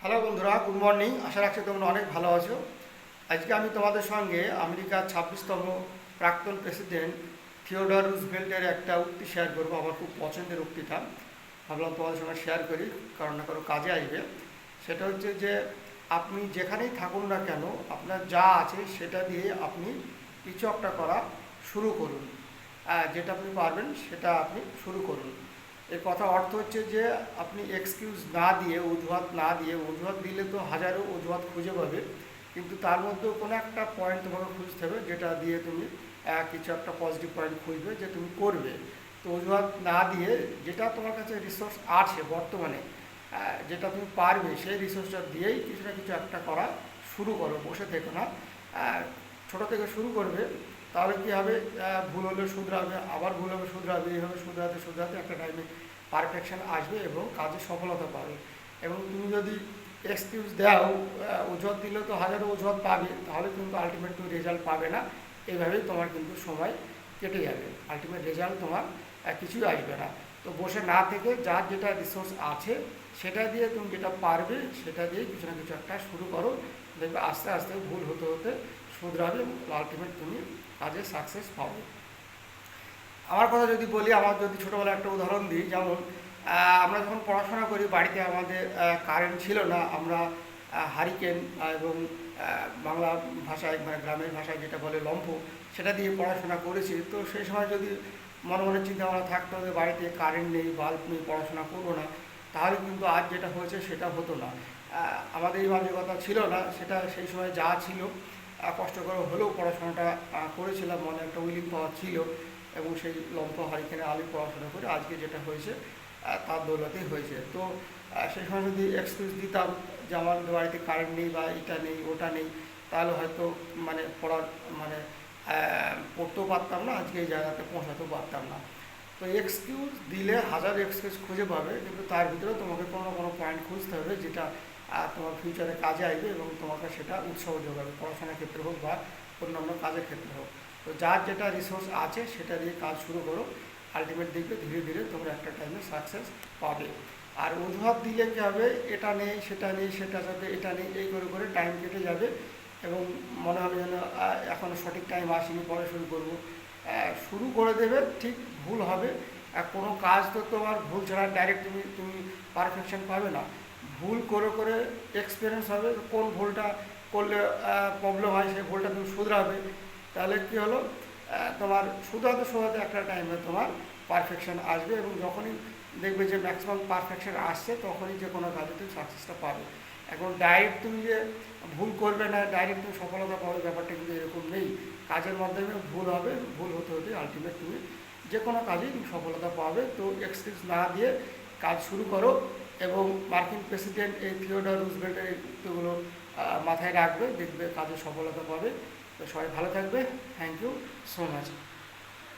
Hello বন্ধুরা good morning আশা রাখছি তোমরা অনেক ভালো আছো। আজকে আমি তোমাদের সঙ্গে আমেরিকার ছাব্বিশতম প্রাক্তন প্রেসিডেন্ট থিওডর রুজভেল্টের একটা উক্তি শেয়ার করব। আমার খুব পছন্দের উক্তিটা। ভাবলাম তোমাদের সঙ্গে শেয়ার করি, কারণ না কারও কাজে আসবে। সেটা হচ্ছে যে, আপনি যেখানেই থাকুন না কেন, আপনার যা আছে সেটা দিয়ে আপনি কিছু একটা করা শুরু করুন। যেটা আপনি পারবেন, সেটা আপনি শুরু করুন। এর কথা অর্থ হচ্ছে যে আপনি এক্সকিউজ না দিয়ে, অজুহাত না দিয়ে, অজুহাত দিলে তো হাজারো অজুহাত খুঁজে পাবে, কিন্তু তার মধ্যেও কোনো একটা পয়েন্ট তোমাকে খুঁজতে হবে যেটা দিয়ে তুমি কিছু একটা পজিটিভ পয়েন্ট খুঁজবে যে তুমি করবে। তো অজুহাত না দিয়ে যেটা তোমার কাছে রিসোর্স আছে বর্তমানে যেটা তুমি পারবে, সেই রিসোর্সটা দিয়েই কিছু না কিছু একটা করা শুরু করো, বসে থেকো না। ছোট থেকে শুরু করবে, তাহলে কী হবে? ভুল হলে শুধরাবে, আবার ভুল হবে, শুধরাবে, এইভাবে শুধরাতে শুধরাতে একটা টাইমে পারফেকশন আসবে এবং কাজে সফলতা পাবে। এবং তুমি যদি এক্সকিউজ দাও অজুহাত দিলে তো হাজারো অজুহাত পাবে, তাহলে কিন্তু আলটিমেট তুমি রেজাল্ট পাবে না। এইভাবেই তোমার কিন্তু সময় কেটে যাবে। আলটিমেট রেজাল্ট তোমার কিছুই আসবে না। তো বসে না থেকে যার যেটা রিসোর্স আছে, সেটা দিয়ে তুমি যেটা পারবে, সেটা দিয়ে কিছু না কিছু একটা শুরু করো। দেখবে আস্তে আস্তে ভুল হতে হতে শুধরাবে আলটিমেট তুমি কাজে সাকসেস পাবে। আমার কথা যদি বলি, আমার যদি ছোটোবেলা একটা উদাহরণ দিই, যেমন আমরা যখন পড়াশোনা করি, বাড়িতে আমাদের কারেন্ট ছিল না, আমরা হারিকেন এবং বাংলা ভাষায় মানে গ্রামের ভাষায় যেটা বলে লম্ফ, সেটা দিয়ে পড়াশোনা করেছি। তো সেই সময় যদি মনে মনে চিন্তা ভাবনা থাকতো যে বাড়িতে কারেন্ট নেই বাল্ব নেই পড়াশোনা করব না। তাহলে কিন্তু আজ যেটা হয়েছে সেটা হতো না। আমাদের এই মানসিকতা ছিল না সেটা সেই সময় যা ছিল আহ, কষ্ট করে হলেও পড়াশোনাটা করেছিলাম মনে একটা উইলিং পাওয়ার ছিল এবং সেই লম্ফ হারিকেনে আলি পড়াশোনা করে আজকে যেটা হয়েছে তার দৌলতেই হয়েছে। তো সেই সময় যদি এক্সকিউজ দিতাম যে আমার বাড়িতে কারেন্ট নেই বা এটা নেই ওটা নেই তাহলে হয়তো মানে পড়ার মানে পড়তেও পারতাম না, আজকে এই জায়গাতে পৌঁছাতেও পারতাম না। তো এক্সকিউজ দিলে হাজার এক্সকিউজ খুঁজে পাবে, কিন্তু তার ভিতরে তোমাকে কোনো না কোনো পয়েন্ট খুঁজতে হবে, যেটা তোমার ফিউচারে কাজে আসবে এবং তোমাকে সেটা উৎসাহ যোগাবে পড়াশোনার ক্ষেত্রে হোক বা অন্যান্য কাজের ক্ষেত্রে হোক। তো যার যেটা রিসোর্স আছে, সেটা দিয়ে কাজ শুরু করো। আলটিমেট দেখবে ধীরে ধীরে তোমরা একটা টাইমে সাকসেস পাবে। আর অজুহাত দিলে কী হবে? এটা নেই, সেটা নেই সেটা যাবে এটা নেই, এই করে করে টাইম কেটে যাবে। এবং মনে হবে যেন এখনও সঠিক টাইম আসেনি, পরে শুরু করব। শুরু করে দেবে, ঠিক ভুল হবে। আর কোনো কাজ তো তোমার ভুল ছাড়া ডাইরেক্ট তুমি তুমি পারফেকশন পাবে না। ভুল করে করে এক্সপিরিয়েন্স হবে, কোন ভুলটা করলে প্রবলেম হয়, সেই ভুলটা তুমি শুধরাবে। তাহলে কী হলো? তোমার শুধরাতে শুধরাতে একটা টাইমে তোমার পারফেকশন আসবে এবং যখনই দেখবে যে ম্যাক্সিমাম পারফেকশন আসছে, তখনই যে কোনো কাজে তুমি সাকসেসটা পাবে। এখন ডাইরেক্ট তুমি যে ভুল করবে না ডাইরেক্ট তুমি সফলতা পাবে ব্যাপারটা কিন্তু এরকম নেই। কাজের মাধ্যমে ভুল হবে ভুল হতে হতে আলটিমেট তুমি যে কোনো কাজেই তুমি সফলতা পাবে। তো এক্সকিউজ না দিয়ে কাজ শুরু করো এবং মার্কিন প্রেসিডেন্ট এই থিওডর রুজভেল্টের এই উক্তিগুলো আহ, মাথায় রাখবে দেখবে কাজে সফলতা পাবে। তো সবাই ভালো থাকবে। Thank you so much